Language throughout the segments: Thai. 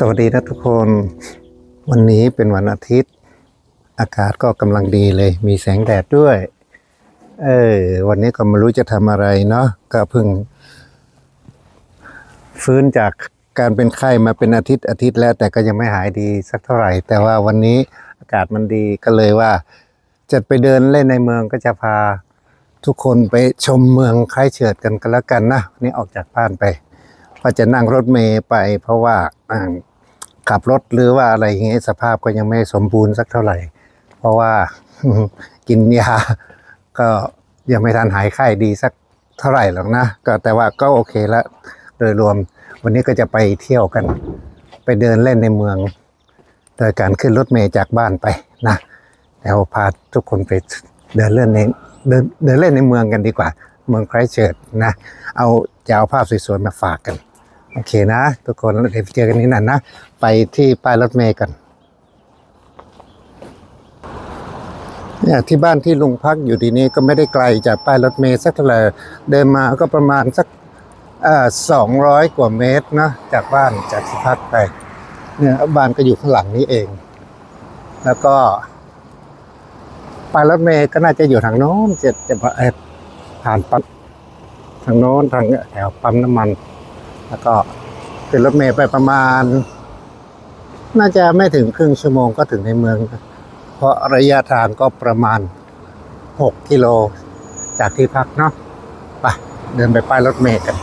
สวัสดีนะทุกคน วันนี้เป็นวันอาทิตย์ อากาศก็กำลังดีเลย มีแสงแดดด้วย เออวันนี้ก็ไม่รู้จะทำอะไรเนาะก็เพิ่ง ฟื้นจากการเป็นไข้มาเป็นอาทิตย์อาทิตย์แล้ว แต่ก็ยังไม่หายดีสักเท่าไหร่ แต่ว่าวันนี้อากาศมันดีก็เลยว่า จะไปเดินเล่นในเมืองก็จะพาทุกคนไปชมเมืองคล้ายเฉิดกันกันแล้วกันนะวันนี่ออกจากบ้านไปว่าจะนั่งรถเมย์ไปเพราะว่า ขับรถหรือว่าอะไรอย่างเงี้ยสภาพก็ยังไม่สมบูรณ์สักเท่าไหร่ เพราะว่ากินยาก็ยังไม่ทันหายไข้ดีสักเท่าไหร่หรอกนะก็แต่ว่าก็โอเคล้วโดยรวมวันนี้ก็จะไปเที่ยวกัน ไปเดินเล่นในเมืองโดยการขึ้นรถเมย์จากบ้านไปนะแล้วพาทุกคนไปเดินเล่นในเดินเดินเล่นในเมืองกันดีกว่า เมืองไครเชิร์นะ เอาจะเอาภาพสวยๆมาฝากกัน โอเคนะ ทุกคนเดี๋ยวเจอกันที่นั่นนะ ไปที่ป้ายรถเมย์กันเนี่ยที่บ้านที่ลุงพักอยู่ดีนี้ก็ไม่ได้ไกลจากป้ายรถเมย์สักเท่าไหร่เดินมาก็ประมาณสักสองร้อยกว่าเมตรนะจากบ้านจากที่พักไปเนี่ยบ้านก็อยู่ข้างหลังนี้เอง แล้วก็ป้ายรถเมย์ก็น่าจะอยู่ทางโน้นจะจะผ่านปั๊มทางโน้นทางแถวปั๊มน้ำมัน แล้วก็ขึ้นรถเมย์ไปประมาณ น่าจะไม่ถึงครึ่งชั่วโมงก็ถึงในเมือง เพราะระยะทางก็ประมาณ 6 กิโลจากที่พักเนาะไปเดินไปป้ายรถเมย์กัน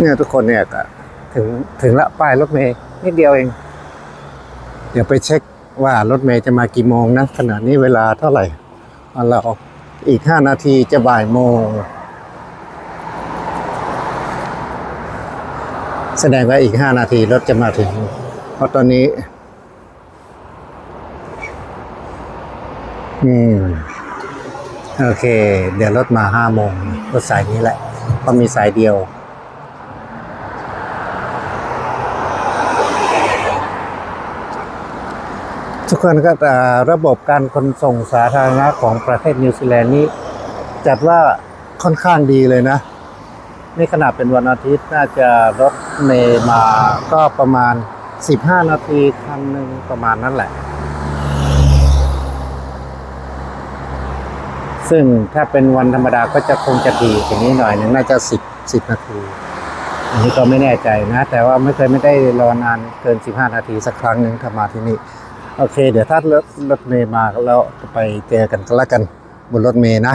เนี่ยทุกคนเนี่ยก็ถึงถึงละป้ายรถเมย์นิดเดียวเอง เดี๋ยวไปเช็คว่ารถเมย์จะมากี่โมงนะขณะนี้เวลาเท่าไหร่เราอีกห้านาทีจะบ่ายโมง แสดงว่าอีกห้านาทีรถจะมาถึง เพราะตอนนี้ อืม โอเค เดี๋ยวรถมาห้าโมงรถสายนี้แหละเพราะมีสายเดียว ทุกคนก็อ่ระบบการขนส่งสาธารณะของประเทศนิวซีแลนด์นี้ จัดว่าค่อนข้างดีเลยนะนี่ขนาดเป็นวันอาทิตย์น่าจะรถเมย์มาก็ประมาณ 15 นาทีคันหนึ่งประมาณนั้นแหละ ซึ่งถ้าเป็นวันธรรมดาก็จะคงจะดีกว่านี้หน่อยหนึงน่าจะ 10 10 นาที อันนี้ก็ไม่แน่ใจนะ แต่ว่าไม่เคยไม่ได้รอนานเกิน 15 นาทีสักครั้งหนึ่งถ้ามาที่นี่ โอเค เดี๋ยวถ้ารถรถเมย์มาแล้วไปเจอกันก็แล้วกันบนรถเมย์นะ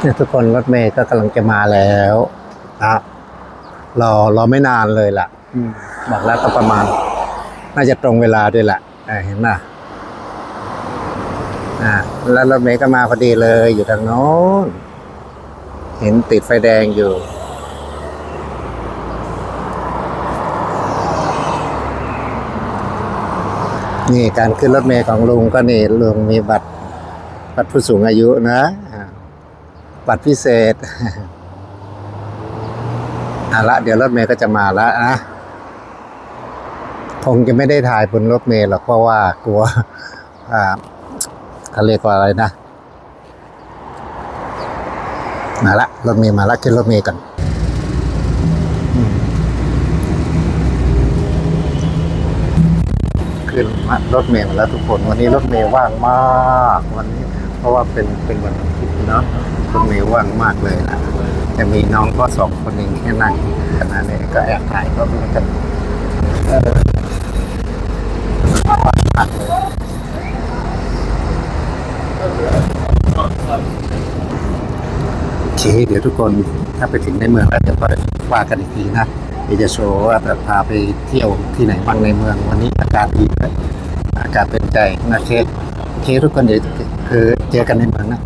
เนี่ยทุกคนรถเมย์ก็กำลังจะมาแล้วนะรอรอไม่นานเลยล่ะอืมบอกแล้วก็ประมาณ น่าจะตรงเวลาด้วยแหละอ่าเห็นไหมอ่าแล้วรถเมย์ก็มาพอดีเลยอยู่ทางโน้น เห็นติดไฟแดงอยู่ นี่การขึ้นรถเมล์ของลุงก็นี่ลุงมีบัตรบัตรผู้สูงอายุนะ บัตรพิเศษเอาละเดี๋ยวรถเมล์ก็จะมาแล้วนะคงจะไม่ได้ถ่ายบนรถเมล์หรอกเพราะว่ากลัวอ่าเขาเรียกว่าอะไรนะ มาละรถเมล์มาละขึ้นรถเมล์กัน ขึ้นรถเมล์มาแล้วทุกคน วันนี้รถเมล์ว่างมากวันนี้ เพราะว่าเป็นเป็นวันอาทิตย์เนาะรถเมล์ว่างมากเลยนะจะมีน้องก็สองคนเองแค่นั่งขณะนี้ก็แอบถ่ายก็มีกันเออว่างมากเลยโอเคเดี๋ยวทุกคนถ้าไปถึงในเมืองแล้วเดี๋ยวก็ว่ากันอีกทีนะเดี๋ยวจะโชว์ว่าจะพาไปเที่ยวที่ไหนบ้างในเมืองวันนี้ กาศดีเลยอากาศเป็นใจนะเคสโอเคทุกคนเดี๋ยวคือเจอกันในเมืองนะ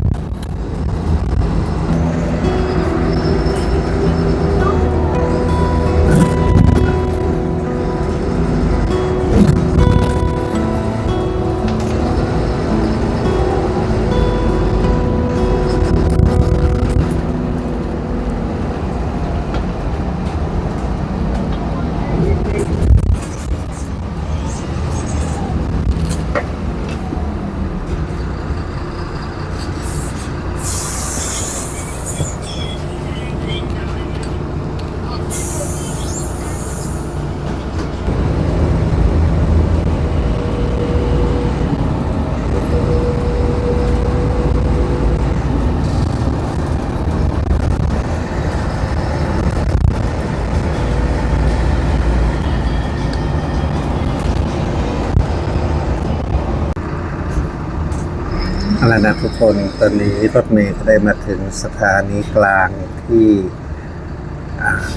อาละนะทุกคนตอนนี้รถเมล์ก็ได้มาถึงสถานีกลางที่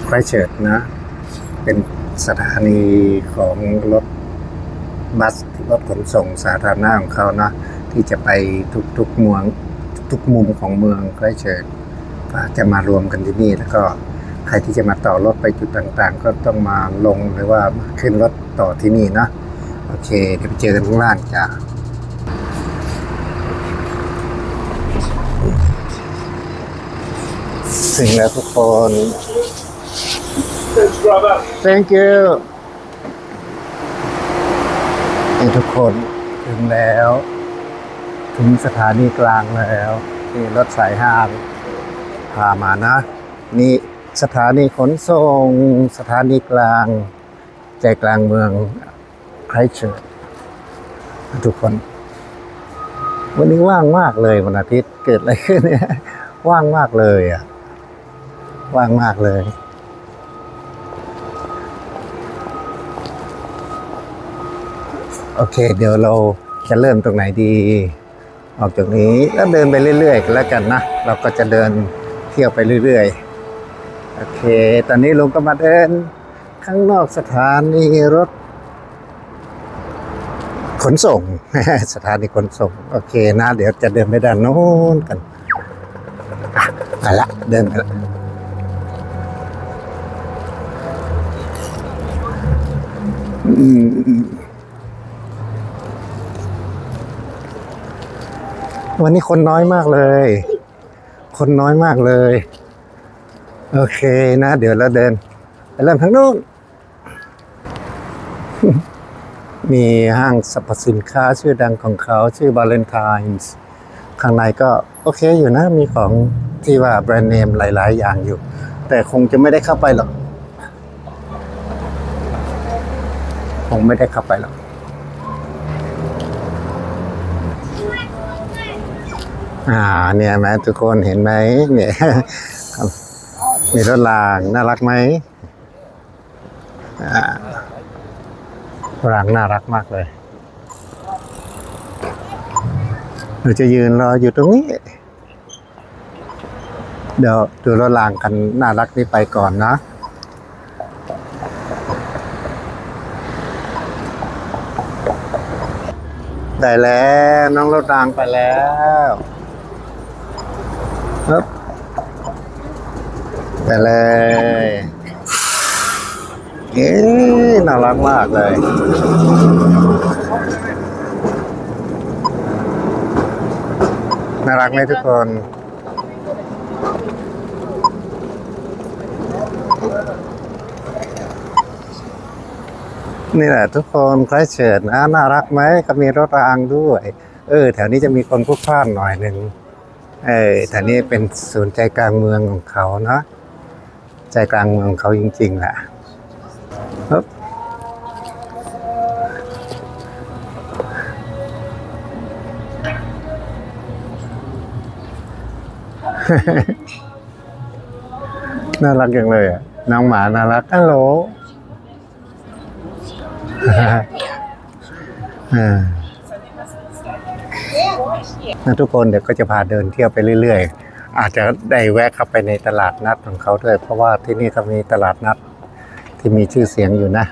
ไครเชิร์นะ เป็นสถานีของรถบัสรถขนส่งสาธารณะของเขานะที่จะไปทุกๆเมืองทุกมุมของเมืองไครเชิร์ก็จะมารวมกันที่นี่แล้วก็ใครที่จะมาต่อรถไปจุดต่างๆ ก็ต้องมาลงหรือว่ามาขึ้นรถต่อที่นี่นะโอเคเดี๋ยวไปเจอกันข้างล่างจ้า ถึงแล้วทุกคน thank you นี่ทุกคนถึงแล้ว ถึงสถานีกลางแล้วนี่รถสายห้างพามานะ นี่สถานีขนส่ง สถานีกลาง ใจกลางเมืองไครเชิร์ทุกคน วันนี้ว่างมากเลยวันอาทิตย์เกิดอะไรขึ้นเนี่ย ว่างมากเลยอะ ว่างมากเลยโอเค เดี๋ยวเราจะเริ่มตรงไหนดี ออกจากนี้แล้วเดินไปเรื่อยๆกันแล้วกันนะ เราก็จะเดินเที่ยวไปเรื่อยๆ โอเค ตอนนี้ลุงก็มาเดิน ข้างนอกสถานีรถ ขนส่ง สถานีขนส่ง โอเคนะ เดี๋ยวจะเดินไปด้านโน้นกันไปละเดินไปละ วันนี้คนน้อยมากเลย คนน้อยมากเลย โอเคนะ เดี๋ยวเราเดินไปเริ่มทางนู้นมีห้างสรรพสินค้าชื่อดังของเขาชื่อ Valentine's ข้างในก็โอเคอยู่นะ มีของที่ว่าแบรนด์เนมหลาย ๆ อย่างอยู่ แต่คงจะไม่ได้เข้าไปหรอก งไม่ได้เข้าไปหรอกอ่า เนี่ยแม้ทุกคนเห็นไหมเนี่ยมีรถรางน่ารักไหมอ่ารางน่ารักมากเลยเราจะยืนรออยู่ตรงนี้ เดี๋ยวดูรถรางกันน่ารักนี้ไปก่อนนะ ได้แล้ว น้องรถรางไปแล้วปึ๊บไปเลยเอ๊น่ารักมากเลยน่ารักไหมทุกคน นี่แหละทุกคนใครเฉิดนะน่ารักไหมก็มีรถรางด้วย เออ แถวนี้จะมีคนพลุกพล่านหน่อยหนึ่งเออแถวนี้เป็นศูนย์ใจกลางเมืองของเขาเนาะใจกลางเมืองของเขาจริงๆแหละน่ารักจังเลยอะน้องหมาน่ารักฮัลโหล นะทุกคนเดี๋ยวก็จะพาเดินเที่ยวไปเรื่อยๆ อาจจะได้แวะเข้าไปในตลาดนัดของเขาด้วย เพราะว่าที่นี่เขามีตลาดนัดที่มีชื่อเสียงอยู่นะ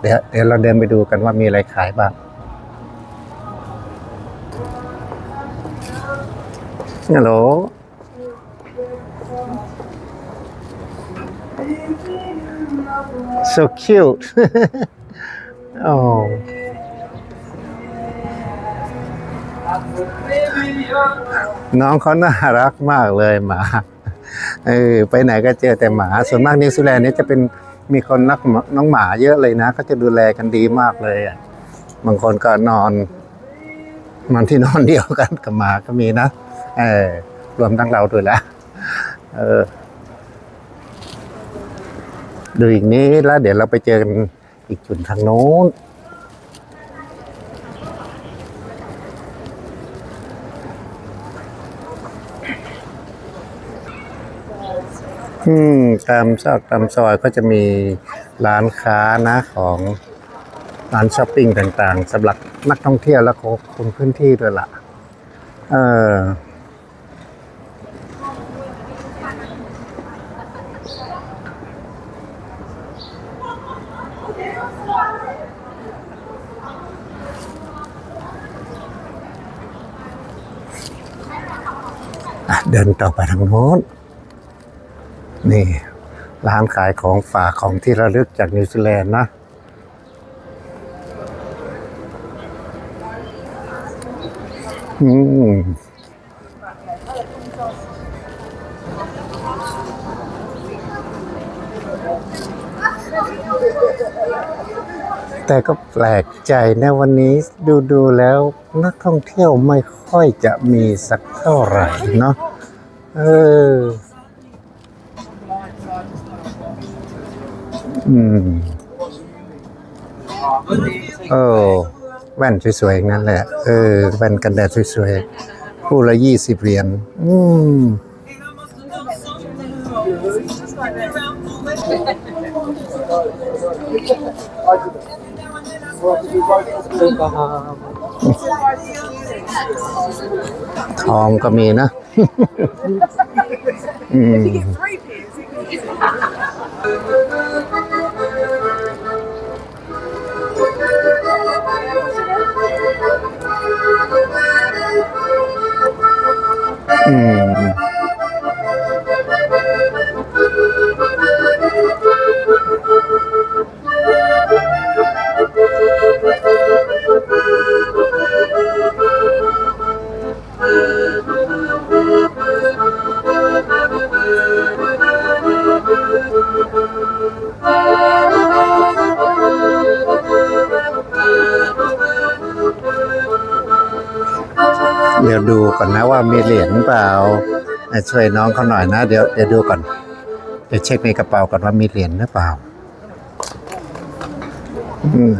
เดี๋ยวเดี๋ยวเราเดินไปดูกันว่ามีอะไรขายบ้างฮัลโหล so cute โอ้น้องเขาน่ารักมากเลยหมาเออไปไหนก็เจอแต่หมา ส่วนมากนิวซีแลนด์เนี่ยจะเป็นมีคนรักน้องหมาเยอะเลยนะเขาจะดูแลกันดีมากเลยอะบางคนก็นอนนอนที่นอนเดียวกันกับหมาก็มีนะเออรวมทั้งเราด้วยละเออดูอีกนี้แล้วเดี๋ยวเราไปเจอกัน อีกจุดทางโน้น อืม ตามซอกตามซอยก็จะมีร้านค้านะของร้านช้อปปิ้งต่างๆสำหรับนักท่องเที่ยวและคนพื้นที่ด้วยล่ะ เออ เดินต่อไปทางโน้น นี่ ร้านขายของฝากของที่ระลึกจากนิวซีแลนด์นะ อืมแต่ก็แปลกใจนะวันนี้ดูดูๆแล้วนักท่องเที่ยวไม่ค่อยจะมีสักเท่าไหร่เนาะ เออ อืมเออแว่นสวยๆอย่างนั้นแหละ เออ แว่นกันแดดสวยๆคู่ละยี่สิบเหรียญ อืม ทองก็มีนะ อืมอืม มีเหรียญเปล่าช่วยน้องเขาหน่อยนะ เดี๋ยวเดี๋ยวดูก่อนเดี๋ยวเช็คในกระเป๋าก่อนว่ามีเหรียญหรือเปล่า อืม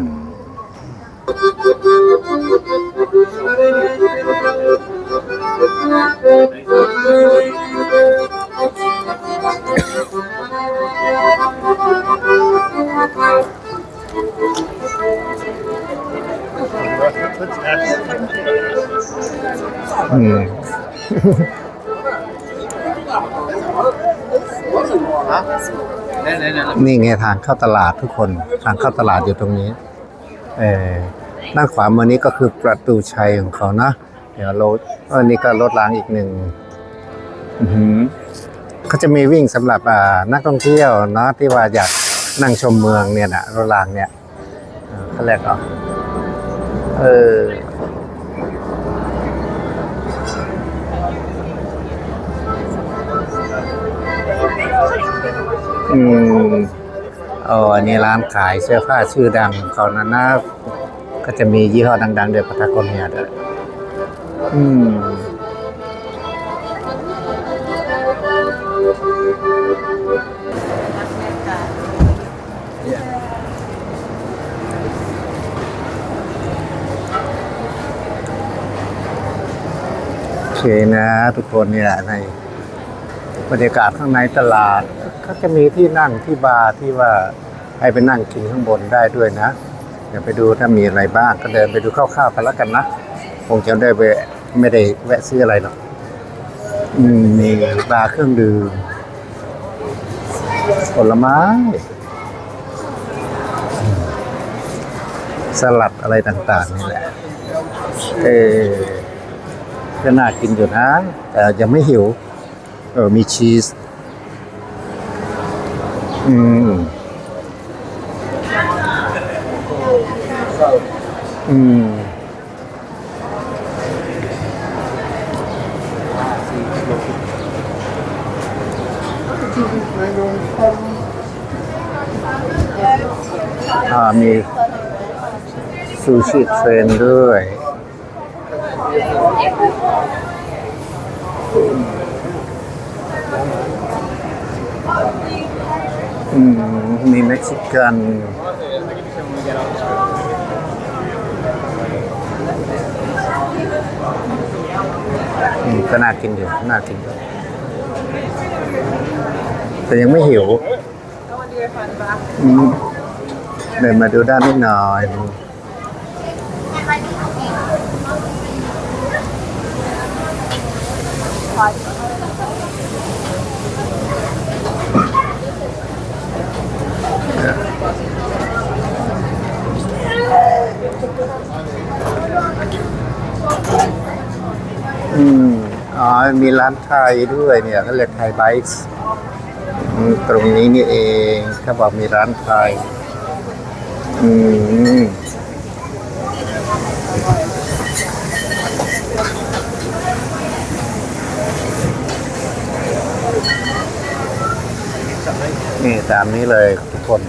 อืม นี่ไงทางเข้าตลาดทุกคน ทางเข้าตลาดอยู่ตรงนี้ เออด้านขวามือนี้ก็คือประตูชัยของเขานะเดี๋ยวรถออนี่ก็รถล้างอีกหนึ่งอือหือเขาจะมีวิ่งสำหรับนักท่องเที่ยวเนาะที่ว่าอยากนั่งชมเมืองเนี่ยนะรถรางเนี่ยเออเขาเรียกเนาะเออ อืมอออันนี้ร้านขายเสื้อผ้าชื่อดังของเขานนะก็จะมียี่ห้อดังๆเดือพัทโกเนียด้วยอืมโอเคนะทุกคนเนี่ยใน บรรยากาศข้างในตลาดก็จะมีที่นั่งที่บาร์ที่ว่าให้ไปนั่งกินข้างบนได้ด้วยนะเดี๋ยวไปดูถ้ามีอะไรบ้างก็เดินไปดูคร่าวๆกันแล้วกันนะคงจะได้ไปไม่ได้แวะซื้ออะไรหรอกมีบาร์เครื่องดื่มผลไม้ สลัดอะไรต่าง ๆ นี่แหละ เออก็น่ากินอยู่นะ แต่ยังไม่หิว เออมีชีส อืม อืม อ่า มีซูชิเทรนด้วย อืม มีเม็ กัน ก็น่ากินอยู่ น่ากินอยู่แต่ยังไม่หิวเดินมาดูด้านนิดหน่อยะอืมอ๋อ มีร้านไทยด้วยเนี่ยเขาเรียกไทยไบส์ตรงนี้นี่เองเขาบอกมีร้านไทย อืมนี่ตามนี้เลยทุกคน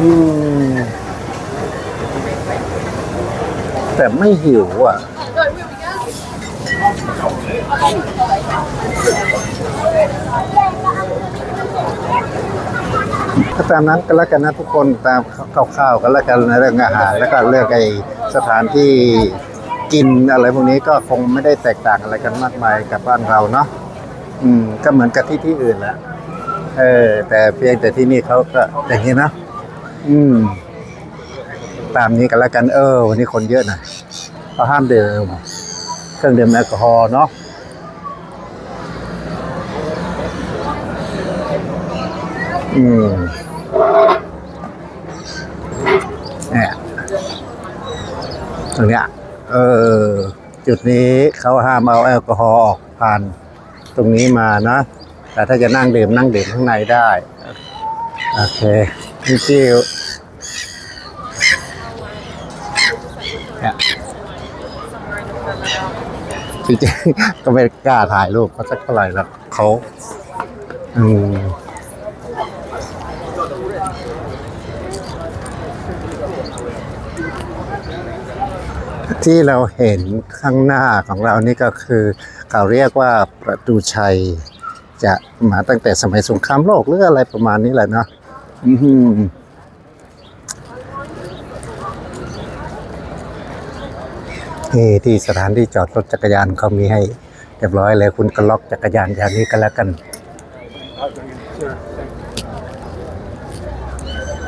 อืมแต่ไม่หิวอะ ก็ตามนั้นก็แล้วกันนะทุกคนตามคร่าวๆกันแล้วกันในเรื่องอาหารแล้วก็เรื่องไอสถานที่กินอะไรพวกนี้ก็คงไม่ได้แตกต่างอะไรกันมากมายกับบ้านเราเนาะอืม ก็เหมือนกับที่ที่อื่นแหละเออแต่เพียงแต่ที่นี่เขาก็อย่างนี้นะ อืม ตามนี้กันแล้วกันเออ วันนี้คนเยอะหน่อยเขาห้ามเดื่มเครื่องดื่มแอลกอฮอล์เนาะอืมเนี่ยตรงเนี้ยเออ จุดนี้เขาห้ามเอาแอลกอฮอล์ออกผ่านตรงนี้มานะ แต่ถ้าจะนั่งดื่มนั่งดื่มข้างในได้ โอเค นี่จิวเนี่ยจริงๆก็ไม่กล้าถ่ายรูปเขาสักเท่าไหร่หรอกเขาอืมที่เราเห็นข้างหน้าของเรานี่ก็คือเขาเรียกว่าประตูชัย จะมาตั้งแต่สมัยสงครามโลกหรืออะไรประมาณนี้แหละเนาะ อื้อหือนี่ที่สถานที่จอดรถจักรยานเขามีให้เรียบร้อยเลยคุณก็ล็อกจักรยานอย่างนี้ก็แล้วกัน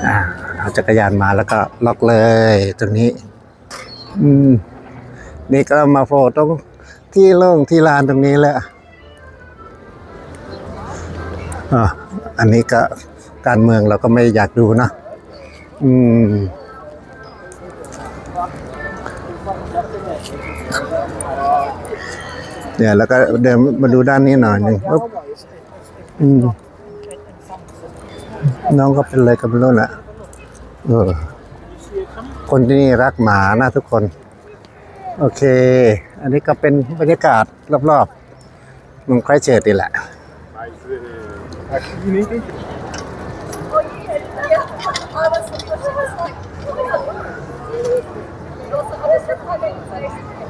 อ่าเอาจักรยานมาแล้วก็ล็อกเลยตรงนี้ อืม นี่ก็มาโฟตรงที่โล่งที่ลานตรงนี้แหละอ่าอันนี้ก็ การเมืองเราก็ไม่อยากดูนะอืมเนี่ยแล้วก็เดินมาดูด้านนี้หน่อยหนึ่งปุ๊บอืมน้องก็เป็นอะไรกันไม่รู้นะเออ คนที่นี่รักหมานะทุกคน โอเค อันนี้ก็เป็นบรรยากาศรอบๆมืองไครสต์เชิร์ชนี่แหละ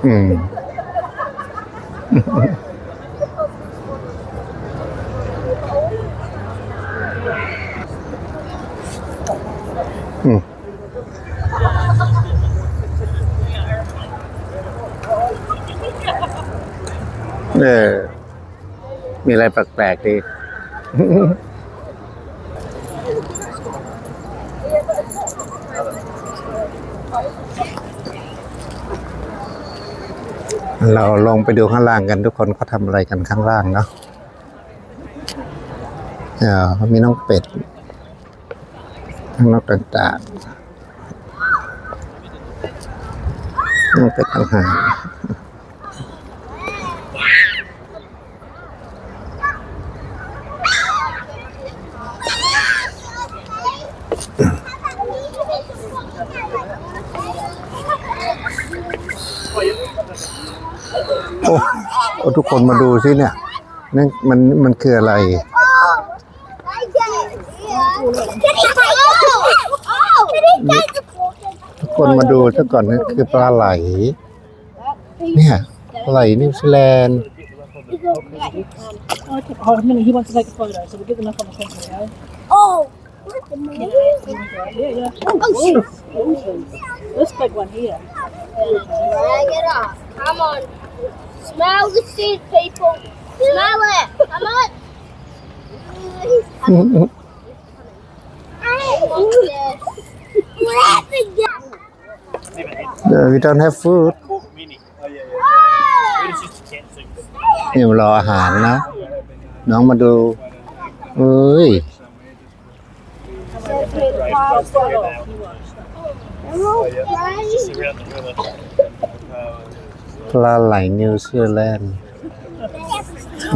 อืม อืมเออมีอะไรแปลกๆดี เราลงไปดูข้างล่างกันทุกคนเขาทำอะไรกันข้างล่างเนาะเออมีน้องเป็ดทั้งนกต่างๆน้องเป็ดต่างหาก ทุกคนมาดูสิเนี่ยนั่นมันมันคืออะไร ทุกคนมาดูซะก่อนนั่นคือปลาไหล เนี่ยปลาไหลนิวซีแลนด์ Okay, hold on a minute. He wants to take a photo, so we'll get enough on the camera. Yeah, Oh, look at me. yeah. yeah. Oh, shit. This big one here. Drag it off. Come on. Smell the seed, people. Smell it. Come on. Uh, we don't have food นี่มารออาหารนะ น้องมาดูเอ้ย ปลาไหลนิวซีแลนด์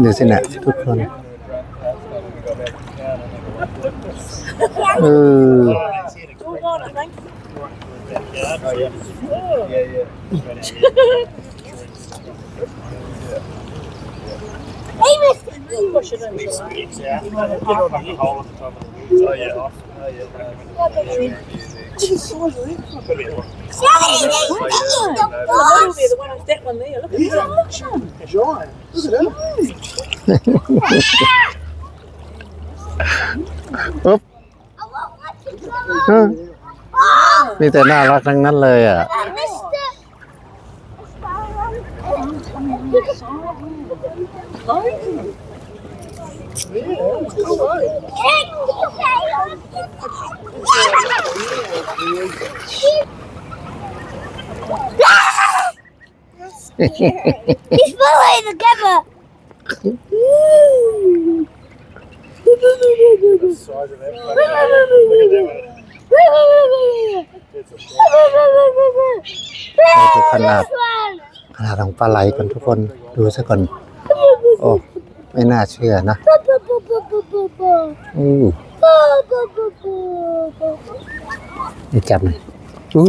ดูสินะทุกคนเออ ออมีแต่น่ารักทั้งนั้นเลยอะ He's falling together. The size of that fucking- Look at that one. It's a นี่คือขนาด This one. ขนาดของปลาไหลกันทุกคนดูซะก่อนโอ้ ไม่น่าเชื่อนะอู้นี่จับหน่อยอู้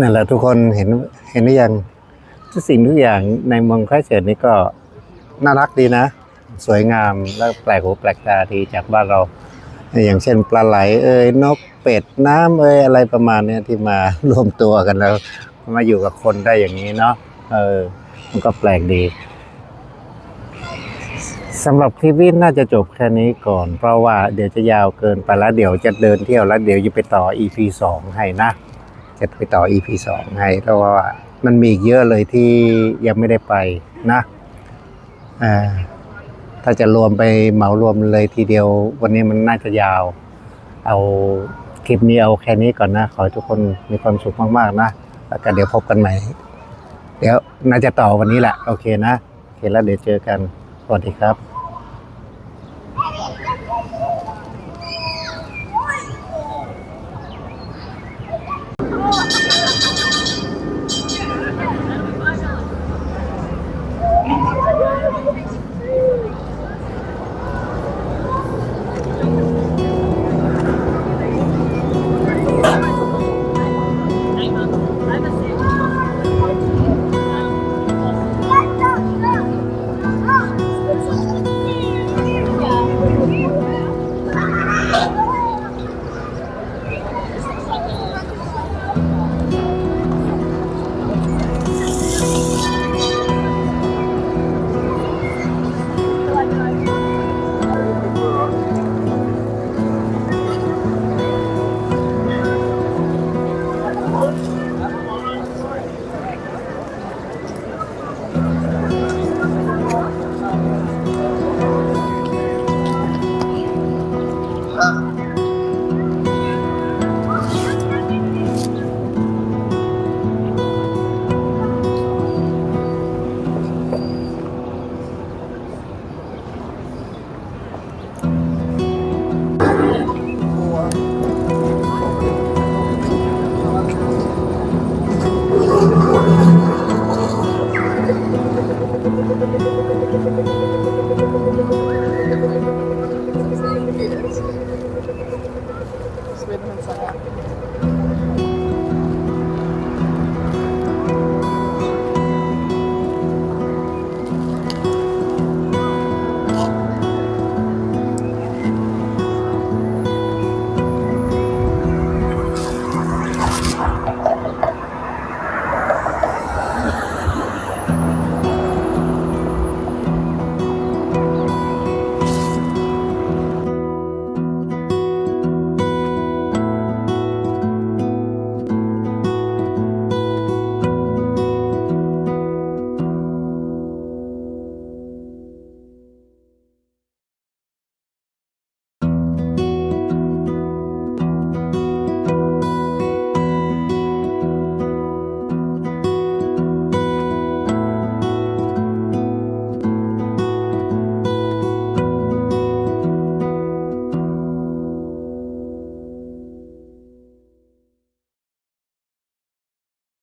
นั่นแหละทุกคนเห็น เห็นหรือยังทุกสิ่งทุกอย่างในเมืองครสต์เชิร์ชนี่ก็น่ารักดีนะ สวยงามแล้วแปลกหูแปลกตาดีจากบ้านเรา อย่างเช่นปลาไหลเอ้ยนกเป็ดน้ำเอ้ยอะไรประมาณเนี้ยที่มารวมตัวกันแล้ว มาอยู่กับคนได้อย่างนี้เนาะเออมันก็แปลกดีสำหรับคลิปนี้น่าจะจบแค่นี้ก่อน เพราะว่าเดี๋ยวจะยาวเกินไปแล้วเดี๋ยวจะเดินเที่ยวแล้วเดี๋ยวจะไปต่อ EP สองให้นะ จะไปต่อ EP สองให้เพราะว่ามันมีอีกเยอะเลยที่ยังไม่ได้ไปนะถ้าจะรวมไปเหมารวมเลยทีเดียว วันนี้มันน่าจะยาว เอาคลิปนี้เอาแค่นี้ก่อนนะ ขอให้ทุกคนมีความสุขมาก ๆ นะ แล้วก็เดี๋ยวพบกันใหม่ เดี๋ยวน่าจะต่อวันนี้แหละ โอเคนะ โอเคแล้วเดี๋ยวเจอกัน สวัสดีครับ あ!